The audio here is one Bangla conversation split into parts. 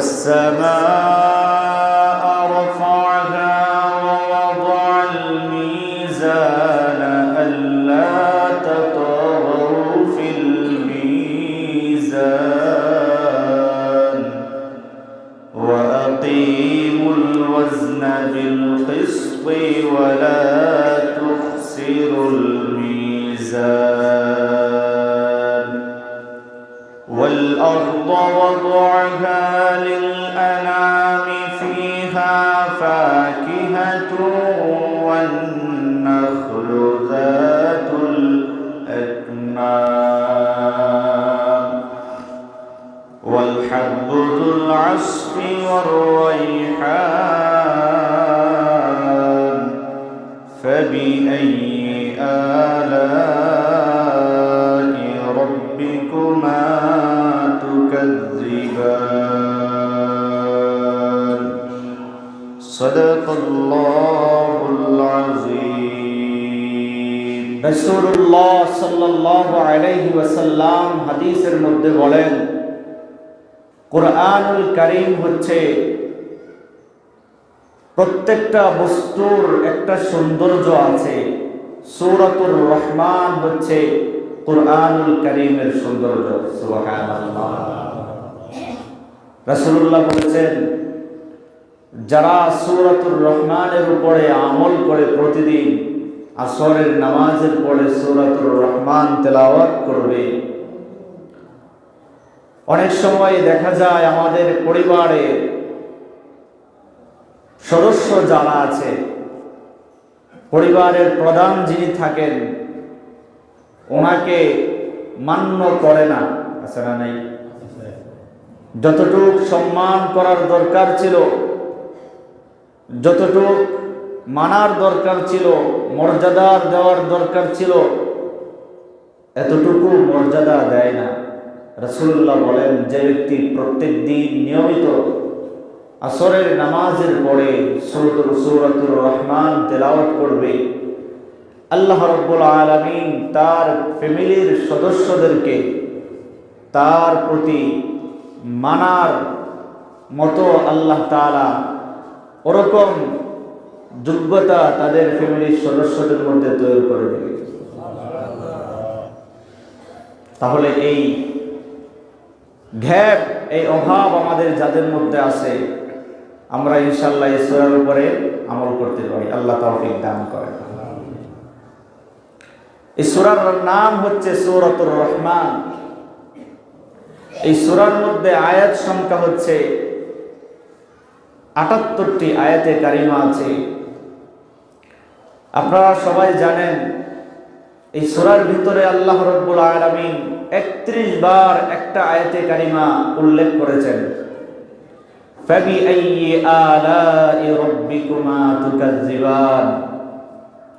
والسماء العصف করিম হচ্ছে প্রত্যেকটা বস্তুর একটা সৌন্দর্য আছে। সূরাতুর রহমান হচ্ছে কোরআনুল করিমের সৌন্দর্য। রাসূলুল্লাহ বলেছেন, যারা সূরাতুর রহমানের উপরে আমল করে প্রতিদিন আসরের নামাজের পরে সূরাতুর রহমান তেলাওয়াত করবে অনেক সময় দেখা যায় আমাদের পরিবারে সদস্য যারা আছে, পরিবারের প্রধান যিনি থাকেন, ওনাকে মান্য করে না না নাই? যতটুক সম্মান করার দরকার ছিল, যতটুক মানার দরকার ছিল মর্যাদার দেওয়ার দরকার ছিল, এতটুকু মর্যাদা দেয় না। রসুল্লাহ বলেন, যে ব্যক্তি প্রত্যেক দিন নিয়মিত আসরের নামাজের পরে সৌরতুর সৌরতুর রহমান তেলাওয়াত করবে, আল্লাহ রব্বুল আলমিন তার ফ্যামিলির সদস্যদেরকে তার প্রতি মানার মতো আল্লাহ তালা ওরকম যোগ্যতা তাদের ফ্যামিলির সদস্যদের মধ্যে তৈরি করে দেবে। তাহলে এই ঘ্যাপ, এই অভাব আমাদের যাদের মধ্যে আছে, আমরা ইনশাল্লাহ ঈশ্বরের উপরে আমল করতে পারি। আল্লাহ তৌফিক দান করেন। এই সুরার নাম হচ্ছে সৌরতুর রহমান। এই সুরার মধ্যে আয়াত সংখ্যা হচ্ছে আটাত্তরটি আয়াতে কারিমা আছে। আপনারা সবাই জানেন এই সুরার ভিতরে আল্লাহ রব্বুল আলমিন একত্রিশ বার একটা আয়াতে কারিমা উল্লেখ করেছেন।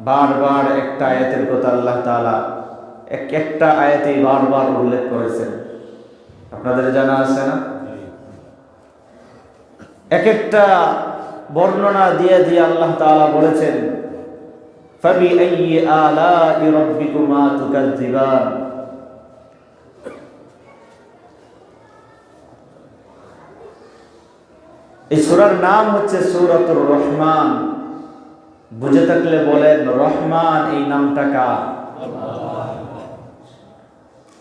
বারবার একটা আয়াতের কথা আল্লাহ তালা এক একটা আয়াতে বারবার উল্লেখ করেছেন। আপনাদের জানা আছে না? এক একটা বর্ণনা দিয়ে দিয়ে আল্লাহ তাআলা বলেছেন আইয়ি আলাই রাব্বিকুমা তুকাজ্জিবান এই সূরার নাম হচ্ছে সূরাতুর রহমান। বুঝে থাকলে বলেন, রহমান এই নামটা কার?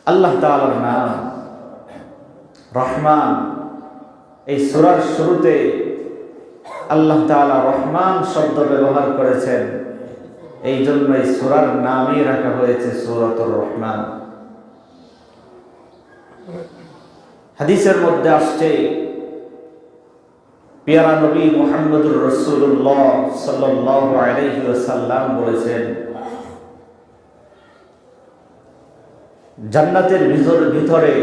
আল্লাহ তাআলার নাম। রহমান। এই সুরার শুরুতে আল্লাহ তাআলা রহমান শব্দ ব্যবহার করেছেন। এই জন্য এই সুরার নামই রাখা হয়েছে সুরাতুর রহমান। হাদিসের মধ্যে আসছে, পিয়ারা নবী মোহাম্মদুর রসুল্লাহ সাল্লাম বলেছেন, জান্নাতের ভিতর, ভিতরে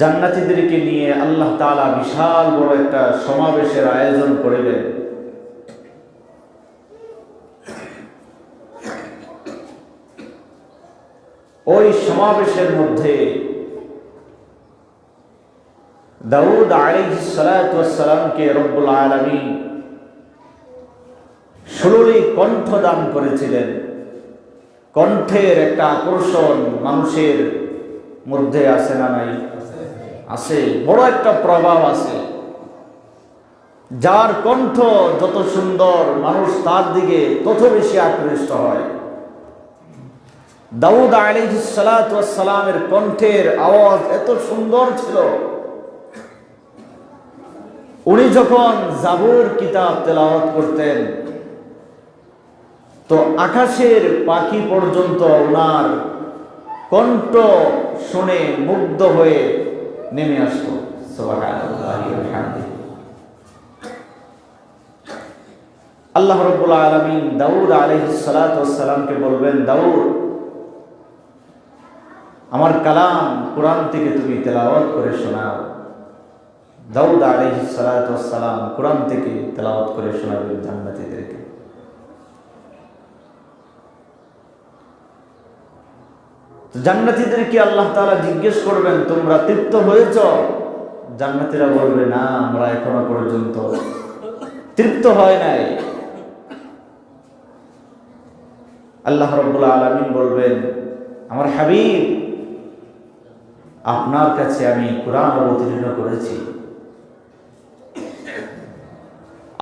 জান্নাতীদেরকে নিয়ে আল্লাহ তাআলা বিশাল বড় একটা সমাবেশের আয়োজন করবেন। ওই সমাবেশের মধ্যে দাউদ আলাইহিস সালাতু ওয়াস সালামকে রব্বুল আলামিন সুরলি কণ্ঠ দান করেছিলেন। কণ্ঠের একটা আকর্ষণ মানুষের মধ্যে আছে না নাই? আছে। বড় একটা প্রভাব আছে। যার কণ্ঠ যত সুন্দর মানুষ তার দিকে তত বেশি আকৃষ্ট হয়। দাউদ আলিহিসালামের কণ্ঠের আওয়াজ এত সুন্দর ছিল। উনি যখন জাবুর কিতাব তেলাওয়াত করতেন, তো আকাশের পাখি পর্যন্ত ওনার কণ্ঠ শুনে মুগ্ধ হয়ে নেমে আসতো আল্লাহ রব্বুল আলমিন দাউদ আলহিসালামকে বলবেন, দাউদ আমার কালাম কোরআন থেকে তুমি তেলাওয়াত করে শোনাও। দাউদ আলহিসালাম কোরআন থেকে তেলাওয়াত করে শোনাবেন জান্নাতীদেরকে। জান্নাতীদেরকে আল্লাহ তাআলা জিজ্ঞেস করবেন, তোমরা তৃপ্ত হয়েছ? জান্নাতীরা বলবে, না, আমরা এখনও পর্যন্ত তৃপ্ত হয় নাই। আল্লাহ রব্বুল আলমিন বলবেন, আমার হাবিব আপনার কাছে আমি কোরআন অবতীর্ণ করেছি।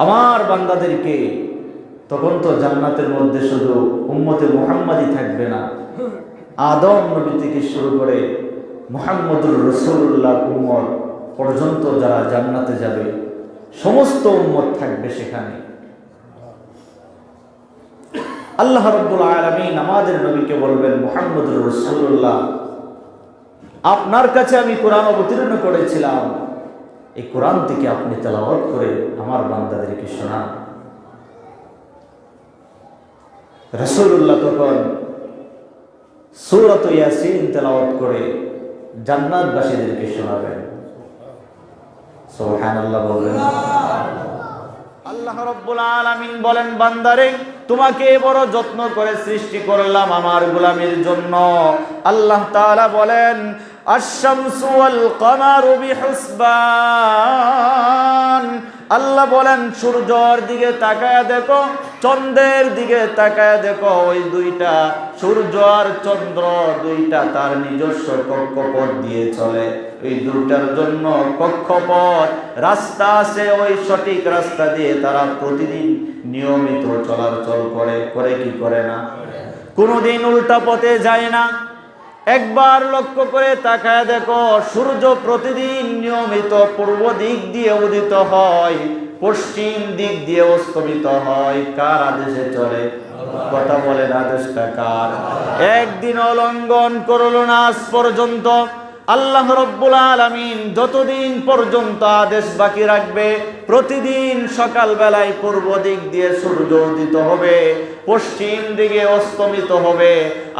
আমার বান্দাদেরকে তখন তো জান্নাতের মধ্যে শুধু উম্মতে মুহাম্মাদি থাকবে না। আদম নবী থেকে শুরু করে মোহাম্মদুর রসুল্লাহ উম্মত পর্যন্ত যারা জান্নাতে যাবে, সমস্ত উম্মত থাকবে সেখানে। আল্লাহ রব্বুল আলমিন আমাদের নবীকে বলবেন, মোহাম্মদুর রসুল্লাহ আপনার কাছে আমি কোরআন অবতীর্ণ করেছিলাম। এই কোরআন থেকে আপনি তেলাওয়াত করে আমার বান্দাদেরকে শোনান। রসুল্লাহ তখন সুরত ইয়াসিন তেলাওয়াত করে জান্নাতবাসীদেরকে শোনাবেন। আল্লাহ বলেন, বান্দারে, তোমাকে যত্ন করে সৃষ্টি করলাম আমার গোলামের জন্য। আল্লাহ তাআলা বলেন আল্লাহ বলেন, সূর্যর দিকে তাকায় দেখো, চন্দ্রের দিকে তাকায় দেখো, ওই দুইটা সূর্য আর চন্দ্র দুইটা তার নিজস্ব কক্ষপথ দিয়ে চলে। ওই দুটার জন্য কক্ষপথ, রাস্তা আছে, ওই সঠিক রাস্তা দিয়ে তারা প্রতিদিন নিয়মিত চলাচল করে করে কি করে না? কোনোদিন উল্টা পথে যায় না। একবার লক্ষ্য করে তাকায় দেখো, সূর্য প্রতিদিন নিয়মিত পূর্ব দিক দিয়ে উদিত হয়, পশ্চিম দিক দিয়ে অস্তমিত হয়। কার আদেশে চলে? কথা বলেন আদেশটা কার? একদিন অলঙ্ঘন করল না আজ পর্যন্ত। আল্লাহ রব্বুল আলামিন যতদিন পর্যন্ত আদেশ বাকি রাখবে প্রতিদিন সকালবেলায় পূর্ব দিক দিয়ে সূর্য উদিত হবে, পশ্চিম দিকে অস্তমিত হবে।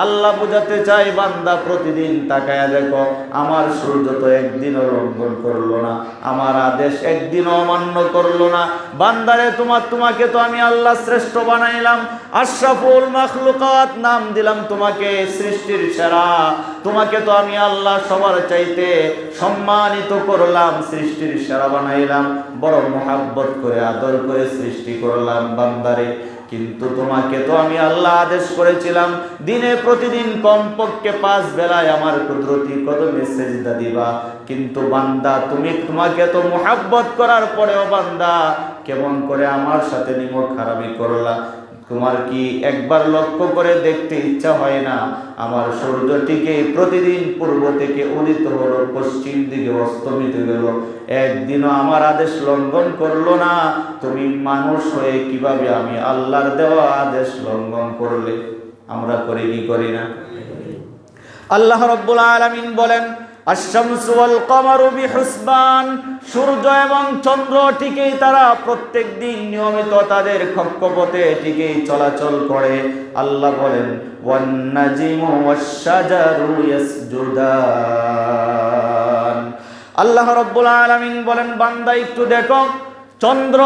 আল্লাহ বুঝাতে চাই বান্দা প্রতিদিন তাকায়া দেখো, আমার সূর্য তো একদিনও লঙ্ঘন করল না, আমার আদেশ একদিনও অমান্য করল না। বান্দারে তোমার তোমাকে তো আমি আল্লাহ শ্রেষ্ঠ বানাইলাম। আশরাফুল মাখলুকাত নাম দিলাম তোমাকে সৃষ্টির সেরা। তোমাকে তো আমি আল্লাহ সবার চাইতে সম্মানিত করলাম, সৃষ্টির সেরা বানাইলাম। বড় মোহাব্বত করে আদর করে সৃষ্টি করলাম বান্দারে। কিন্তু তোমাকে তো আমি আল্লাহ আদেশ করেছিলাম, দিনে প্রতিদিন কমপক্ষে পাঁচ বেলায় আমার কুদরতি কত মেসেজ দিবা। কিন্তু বান্দা, তুমি তোমাকে তো মোহাব্বত করার পরেও বান্দা কেমন করে আমার সাথে নিম খারাপি করলা। তোমার কি একবার লক্ষ্য করে দেখতে ইচ্ছা হয় না? আমার সূর্যটিকে প্রতিদিন পূর্ব থেকে উদিত হলো, পশ্চিম দিকে অস্তমিত গেল। একদিনও আমার আদেশ লঙ্ঘন করল না। তুমি মানুষ হয়ে কীভাবে আমি আল্লাহর দেওয়া আদেশ লঙ্ঘন করলে? আমরা করি কি করি না? আল্লাহ রব্বুল আলামিন বলেন সূর্য এবং চন্দ্র ঠিকই তারা প্রত্যেক দিন নিয়মিত তাদের কক্ষপথে ঠিকই চলাচল করে। আল্লাহ বলেন আল্লাহ রব্বুল আলমিন বলেন, বান্দা, একটু দেখো। চন্দ্র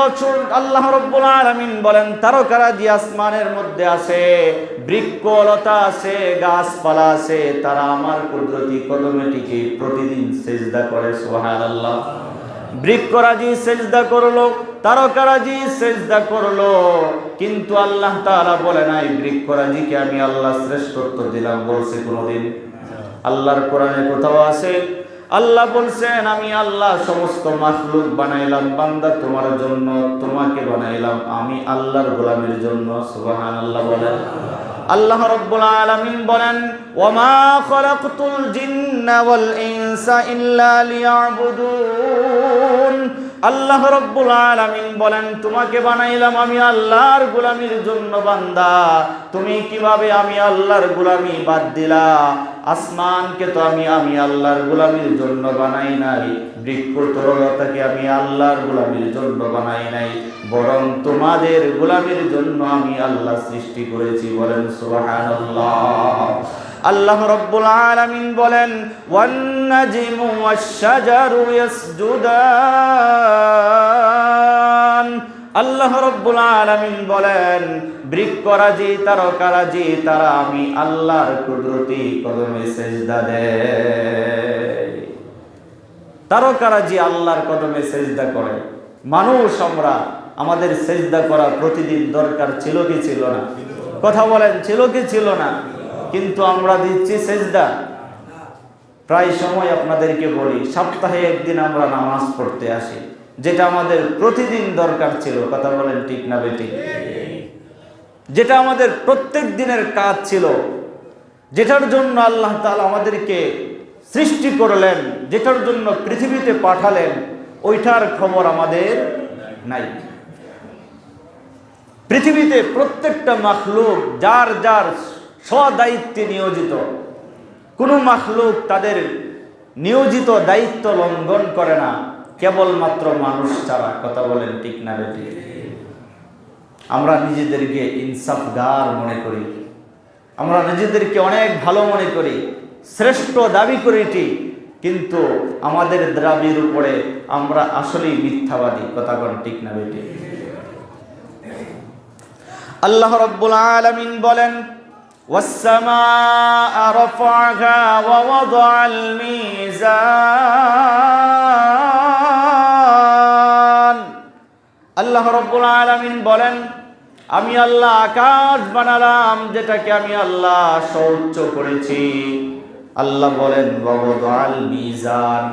আল্লাহ রব্বুল আলামিন বলেন, তারকারা তারকারাজি আসমানের মধ্যে আছে, বৃক্ষলতা আছে, গাছপালা আছে, তারা আমার কুদরতি কদমে টিকে প্রতিদিন সেজদা করে, সুবহানাল্লাহ। বৃক্ষরাজি সেজদা করল তারকারাজি সেজদা করল, কিন্তু আল্লাহ তাআলা বলে নাই বৃক্ষরাজিকে আমি আল্লাহ শ্রেষ্ঠত্ব দিলাম বলছে কোনোদিন? আল্লাহর কোরআনে কোথাও আছে আল্লাহ বলছেন, আমি আল্লাহ সমস্ত মাসলুক বানাইলাম, বান্দা তোমার জন্য, তোমাকে বানাইলাম, আমি আল্লাহর গোলামের জন্য। সুবহান আল্লাহ বলেন। আল্লাহ রব্বুল আলামিন বলেন ওয়ামা খলাকতুল জিন্না ওয়াল ইনসা ইল্লা লিয়াবুদুন। আল্লাহ রব্বুল আলামিন বলেন, তোমাকে বানাইলাম আমি আল্লাহর গোলামির জন্য, বান্দা। তুমি কীভাবে আমি আল্লাহর গোলামি বাদ দিলা? আসমানকে তো আমি আমি আল্লাহর গোলামির জন্য বানাই নাই। বৃক্ষ তরলতাকে আমি আল্লাহর গোলামির জন্য বানাই নাই। বরং তোমাদের গোলামির জন্য আমি আল্লাহ সৃষ্টি করেছি। বলেন, সুবহানাল্লাহ। আল্লাহ রব্বুল আলামিন বলেন, ওয়ান ওয়াশ-শাজারু ইয়াসজুদান আল্লাহ রব্বুল আলামিন বলেন তারকারাজি, তারা আমি আল্লাহর কুদরতি কদমে সেজদা তারকারাজি আল্লাহর কদমে সেজদা করে। মানুষ, আমরা, আমাদের সেজদা করা প্রতিদিন দরকার ছিল কি ছিল না? কথা বলেন, ছিল কি ছিল না? কিন্তু আমরা দিচ্ছি সেজদা। প্রায় সময় আপনাদেরকে বলি, সপ্তাহে একদিন আমরা নামাজ পড়তে আসি। যেটা আমাদের প্রতিদিন দরকার ছিল, কথা বলেন ঠিক না বেটি যেটা আমাদের প্রত্যেক দিনের কাজ ছিল, যেটার জন্য আল্লাহ তাআলা আমাদেরকে সৃষ্টি করলেন, যেটার জন্য পৃথিবীতে পাঠালেন, ওইটার খবর আমাদের নাই। পৃথিবীতে প্রত্যেকটা মাখলুক, যার যার স্বদায়িত্বে নিয়োজিত কোনো মাখলুক তাদের নিয়োজিত দায়িত্ব লঙ্ঘন করে না। কেবলমাত্র মানুষ ছাড়া, কথা বলেন ঠিক না আমরা নিজেদেরকে ইনসাফগার মনে করি। আমরা নিজেদেরকে অনেক ভালো মনে করি। শ্রেষ্ঠ দাবি করি ঠিক, কিন্তু আমাদের দাবির উপরে আমরা আসলেই মিথ্যাবাদী, কথা বলেন ঠিক না বেটি আল্লাহ রব্বুল আলামিন বলেন والسماء رفعها ووضع الميزان আল্লাহ রব্বুল আলামিন বলেন আমি আল্লাহ আকাশ বানালাম যেটাকে আমি আল্লাহ সৌচ্চ করেছি আল্লাহ বলেন ওয়াওয়াদাল মিজান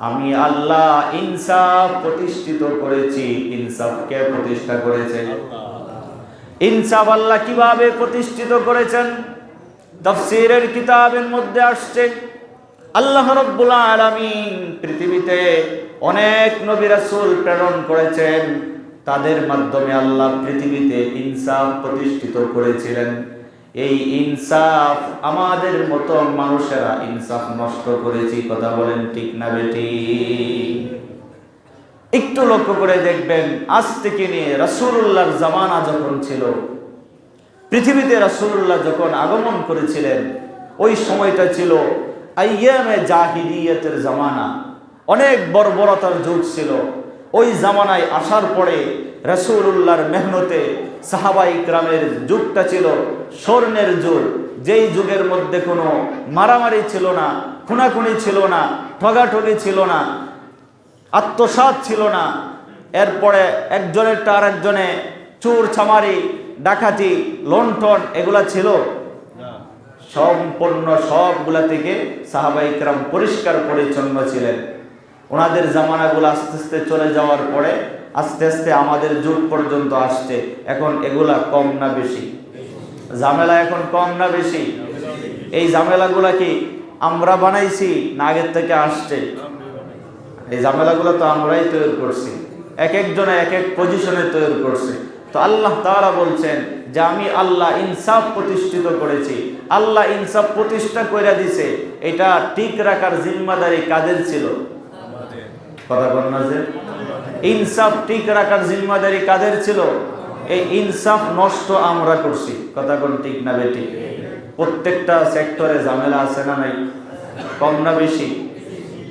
আমি আল্লাহ ইনসাফ প্রতিষ্ঠিত করেছি ইনসাফকে প্রতিষ্ঠা করেছে ইনসাফ আল্লাহ কীভাবে প্রতিষ্ঠিত করেছেন? তফসিরের কিতাবের মধ্যে আসছে, আল্লাহ রব্বুল আলামিন পৃথিবীতে অনেক নবী রাসূল প্রেরণ করেছেন। তাদের মাধ্যমে আল্লাহ পৃথিবীতে ইনসাফ প্রতিষ্ঠিত করেছিলেন। এই ইনসাফ আমাদের মতো মানুষেরা ইনসাফ নষ্ট করেছি, কথা বলেন ঠিক না বেটি? একটু লক্ষ্য করে দেখবেন, আজ থেকে নিয়ে রাসূলুল্লাহর জামানা যখন ছিল, পৃথিবীতে রাসূলুল্লাহ যখন আগমন করেছিলেন, ওই সময়টা ছিল আইয়ামে জামানা। অনেক বর্বরতার যুগ ছিল। ওই জামানায় আসার পরে রাসূলুল্লাহর মেহনতে সাহাবা ইকরামের যুগটা ছিল স্বর্ণের যুগ। যেই যুগের মধ্যে কোনো মারামারি ছিল না, খুনাখুনি ছিল না, ঠগাঠগি ছিল না আত্মসাত ছিল না। এরপরে একজনের তার একজনে চুর ছামারি ডাকাতি লন্ঠন এগুলা ছিল। সম্পূর্ণ সবগুলা থেকে সাহাবাইকরাম পরিষ্কার পরিচ্ছন্ন ছিলেন। ওনাদের জামানাগুলো আস্তে আস্তে চলে যাওয়ার পরে আস্তে আস্তে আমাদের যুগ পর্যন্ত আসছে। এখন এগুলা কম না বেশি। ঝামেলা এখন কম না বেশি। এই ঝামেলাগুলা কি আমরা বানাইছি না আগের থেকে আসছে? এই ঝামেলাগুলো তো আমরাই তৈরি করছি। এক একজনে এক এক পজিশনে তৈরি করছে। তো আল্লাহ তারা বলছেন যে, আমি আল্লাহ ইনসাফ প্রতিষ্ঠিত করেছি। আল্লাহ ইনসাফ প্রতিষ্ঠা করে দিছে। এটা ঠিক রাখার জিম্মাদারি কাদের ছিল? কথা ইনসাফ ঠিক রাখার জিম্মাদারি কাদের ছিল? এই ইনসাফ নষ্ট আমরা করছি। কথা কোন ঠিক না বেটি প্রত্যেকটা সেক্টরে ঝামেলা আছে না নাই? কম না বেশি?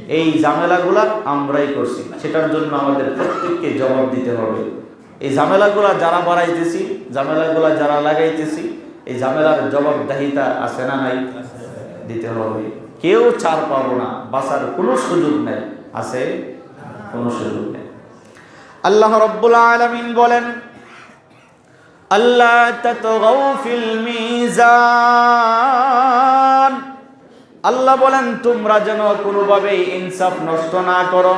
এই ঝামেলাগুলা আমরাই করছি। সেটার জন্য আমাদের প্রত্যেককে জবাব দিতে হবে। এই ঝামেলাগুলা যারা বাড়াইতেছি, ঝামেলাগুলা যারা লাগাইতেছি, এই ঝামেলার জবাবদাহিতা আছে না নাই? দিতে হবে। কেউ ছাড় পাবো না। বাঁচার কোনো সুযোগ নেই। আছে? কোনো সুযোগ নেই। আল্লাহ রব্বুল আলামিন বলেন আল্লাহ ফিল মিজান। আল্লাহ বলেন, তোমরা যেন কোনোভাবেই ইনসাফ নষ্ট না করো,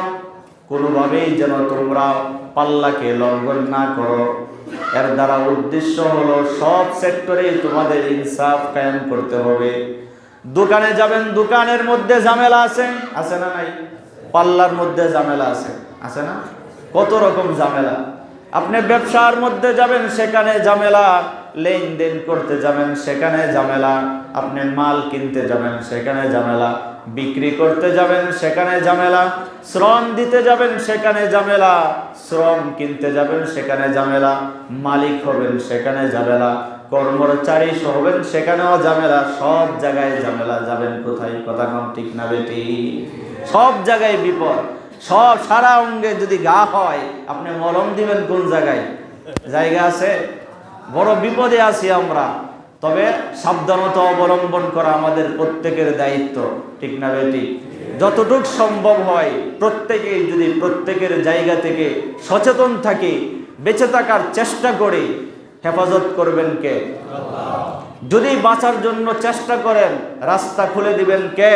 কোনোভাবেই যেন তোমরা পাল্লাকে লঙ্ঘন না করো। এর দ্বারা উদ্দেশ্য হলো, সব সেক্টরে তোমাদের ইনসাফ কায়েম করতে হবে। দোকানে যাবেন, দোকানের মধ্যে ঝামেলা আছে? আছে না নাই? পাল্লার মধ্যে ঝামেলা আছে? আছে না? কত রকম ঝামেলা? আপনি ব্যবসার মধ্যে যাবেন, সেখানে ঝামেলা লেনদেন করতে যাবেন, সেখানে ঝামেলা। আপনি মাল কিনতে যাবেন, সেখানে ঝামেলা। বিক্রি করতে যাবেন, সেখানে ঝামেলা। শ্রম দিতে যাবেন, সেখানে ঝামেলা। শ্রম কিনতে যাবেন, সেখানে ঝামেলা। মালিক হবেন, সেখানে ঝামেলা। কর্মচারী হবেন, সেখানেও ঝামেলা। সব জায়গায় ঝামেলা। যাবেন কোথায়? কথা কম ঠিক না বেটি? সব জায়গায় বিপদ। সব সারা অঙ্গে যদি গা হয়, আপনি মলম দিবেন কোন জায়গায়? জায়গা আছে? বড় বিপদে আছি আমরা তবে সাবধানতা অবলম্বন করা আমাদের প্রত্যেকের দায়িত্ব ঠিক না বেটি যতটুক সম্ভব হয় প্রত্যেকেই যদি প্রত্যেকের জায়গা থেকে সচেতন থাকি বেঁচে থাকার চেষ্টা করি হেফাজত করবেন কে যদি বাঁচার জন্য চেষ্টা করেন রাস্তা খুলে দিবেন কে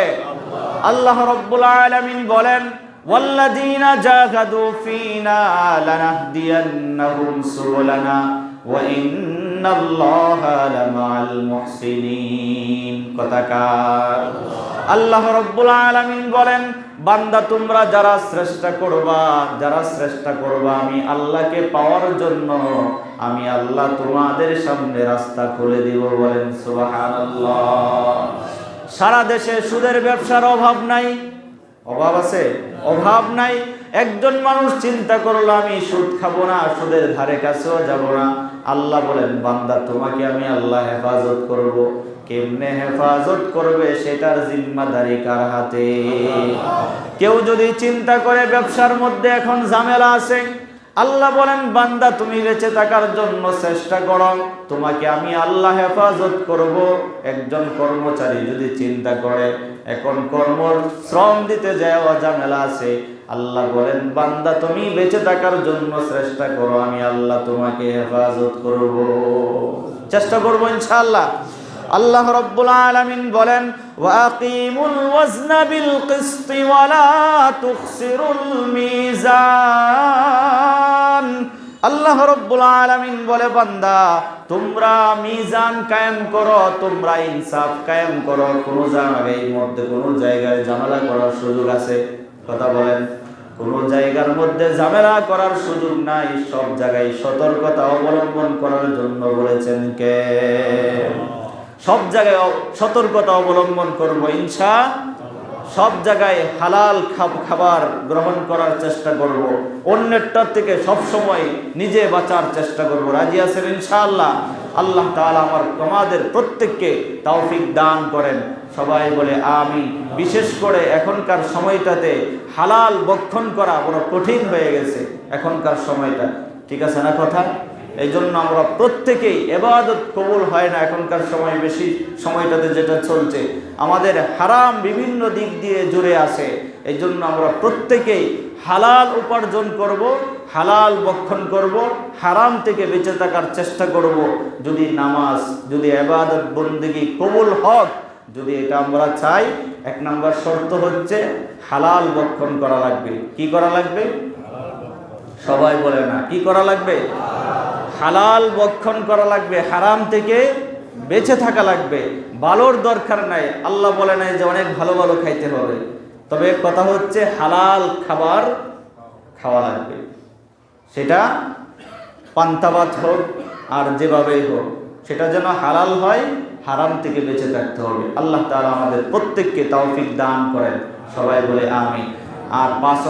আল্লাহ রব্বুল আলামিন বলেন والذين جاهدوا فينا لنهدينهم سبلنا وإن الله لمع المحسنين কথাকার আল্লাহ রব্বুল আলামিন বলেন বান্দা তোমরা যারা শ্রেষ্ঠ করবা যারা শ্রেষ্ঠ করবা আমি আল্লাহকে পাওয়ার জন্য আমি আল্লাহ তোমাদের সামনে রাস্তা খুলে দিব বলেন সুবহানাল্লাহ সারা দেশে সুদের ব্যবসার অভাব নাই অভাব আছে অভাব নাই একজন মানুষ চিন্তা করল, আমি সুদ খাব না, সুদের ধারে কাছেও যাব না। আল্লাহ বলেন, বান্দা, তোমাকে আমি আল্লাহ হেফাজত করব। কেমনে হেফাজত করবে, সেটার জিম্মাদারি কার হাতে? কেউ যদি চিন্তা করে ব্যবসার মধ্যে এখন ঝামেলা আছে, আল্লাহ বলেন, বান্দা, তুমি বেঁচে থাকার জন্য চেষ্টা করো। তোমাকে আমি আল্লাহ হেফাজত করব। একজন কর্মচারী যদি চিন্তা করে, এখন কর্ম শ্রম দিতে যাওয়া ঝামেলা আছে। আল্লাহ বলেন, বান্দা, তুমি বেঁচে থাকার জন্য চেষ্টা করো, আমি আল্লাহ তোমাকে হেফাজত করব। চেষ্টা করব ইনশাআল্লাহ। আল্লাহ রব্বুল আলামিন বলেন ওয়াকিমুল ওয়াজনা বিল কিসতি ওয়ালা তুখসিরুল মিজান। আল্লাহ রব্বুল আলামিন বলে, বান্দা, তোমরা মিজান কায়েম করো, তোমরা ইনসাফ কায়েম করো, কোন জায়গায় মধ্যে কোন জায়গায় ঝামেলা করার সুযোগ আছে। কথা বলেন। কোন জায়গার মধ্যে ঝামেলা করার সুযোগ নাই সব জায়গায় সতর্কতা অবলম্বন করার জন্য বলেছেন কে? সব জায়গায় সতর্কতা অবলম্বন করব ইনসা সব জায়গায় হালাল খাবার গ্রহণ করার চেষ্টা করব। অন্যেরটার থেকে সব সময় নিজে বাঁচার চেষ্টা করব। রাজি আছেন ইনশাআল্লাহ? আল্লাহ তাআলা আমার তোমাদের প্রত্যেককে তৌফিক দান করেন। সবাই বলে আমি বিশেষ করে এখনকার সময়টাতে হালাল বক্ষণ করা বড় কঠিন হয়ে গেছে। এখনকার সময়টা। ঠিক আছে না কথা? এই জন্য আমরা প্রত্যেকেই এবাদত কবুল হয় না এখনকার সময় বেশি সময়টাতে যেটা চলছে। আমাদের হারাম বিভিন্ন দিক দিয়ে জুড়ে আছে। এই জন্য আমরা প্রত্যেকেই হালাল উপার্জন করব হালাল বক্ষণ করব হারাম থেকে বেঁচে থাকার চেষ্টা করব। যদি নামাজ যদি এবাদত বন্দেগী কবুল হক যদি এটা আমরা চাই এক নম্বর শর্ত হচ্ছে হালাল বক্ষণ করা লাগবে। কি করা লাগবে? সবাই বলে না। কি করা লাগবে? হালাল বক্ষণ করা লাগবে, হারাম থেকে বেঁচে থাকা লাগবে। ভালোর দরকার নাই। আল্লাহ বলে নাই যে অনেক ভালো ভালো খাইতে হবে। তবে কথা হচ্ছে হালাল খাবার খাওয়া লাগবে। সেটা পান্তাবাত হোক আর যেভাবেই হোক, সেটা যেন হালাল হয়, হারাম থেকে বেঁচে থাকতে হবে। আল্লাহ তাআলা আমাদের প্রত্যেককে তৌফিক দান করেন। সবাই বলে আমি আর পাঁচ